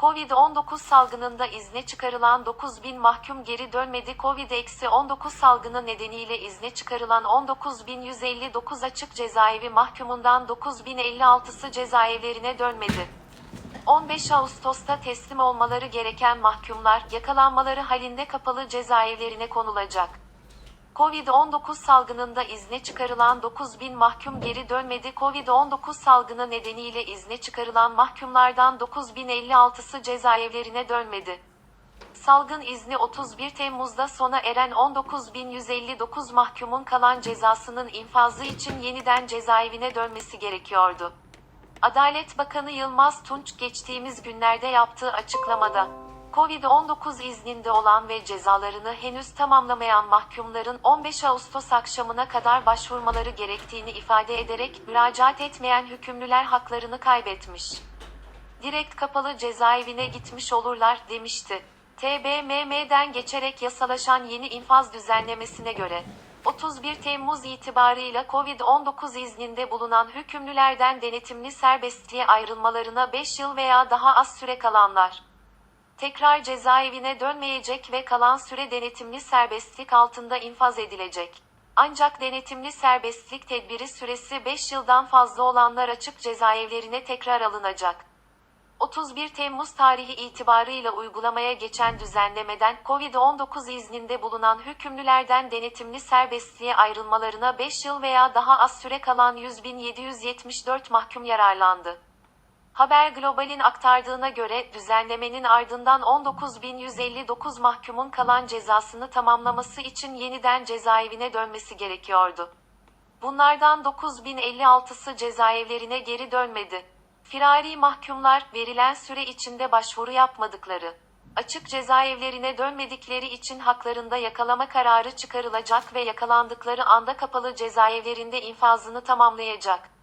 Covid-19 salgınında izne çıkarılan 9000 mahkum geri dönmedi. Covid-19 salgını nedeniyle izne çıkarılan 19159 açık cezaevi mahkumundan 9056'sı cezaevlerine dönmedi. 15 Ağustos'ta teslim olmaları gereken mahkumlar yakalanmaları halinde kapalı cezaevlerine konulacak. Covid-19 salgınında izne çıkarılan 9000 mahkum geri dönmedi. Covid-19 salgını nedeniyle izne çıkarılan mahkumlardan 9056'sı cezaevlerine dönmedi. Salgın izni 31 Temmuz'da sona eren 19.159 mahkumun kalan cezasının infazı için yeniden cezaevine dönmesi gerekiyordu. Adalet Bakanı Yılmaz Tunç geçtiğimiz günlerde yaptığı açıklamada, Covid-19 izninde olan ve cezalarını henüz tamamlamayan mahkumların 15 Ağustos akşamına kadar başvurmaları gerektiğini ifade ederek müracaat etmeyen hükümlüler haklarını kaybetmiş. Direkt kapalı cezaevine gitmiş olurlar demişti. TBMM'den geçerek yasalaşan yeni infaz düzenlemesine göre 31 Temmuz itibarıyla Covid-19 izninde bulunan hükümlülerden denetimli serbestliğe ayrılmalarına 5 yıl veya daha az süre kalanlar tekrar cezaevine dönmeyecek ve kalan süre denetimli serbestlik altında infaz edilecek. Ancak denetimli serbestlik tedbiri süresi 5 yıldan fazla olanlar açık cezaevlerine tekrar alınacak. 31 Temmuz tarihi itibarıyla uygulamaya geçen düzenlemeden Covid-19 izninde bulunan hükümlülerden denetimli serbestliğe ayrılmalarına 5 yıl veya daha az süre kalan 100.774 mahkum yararlandı. Haber Global'in aktardığına göre düzenlemenin ardından 19.159 mahkumun kalan cezasını tamamlaması için yeniden cezaevine dönmesi gerekiyordu. Bunlardan 9056'sı cezaevlerine geri dönmedi. Firari mahkumlar verilen süre içinde başvuru yapmadıkları, açık cezaevlerine dönmedikleri için haklarında yakalama kararı çıkarılacak ve yakalandıkları anda kapalı cezaevlerinde infazını tamamlayacak.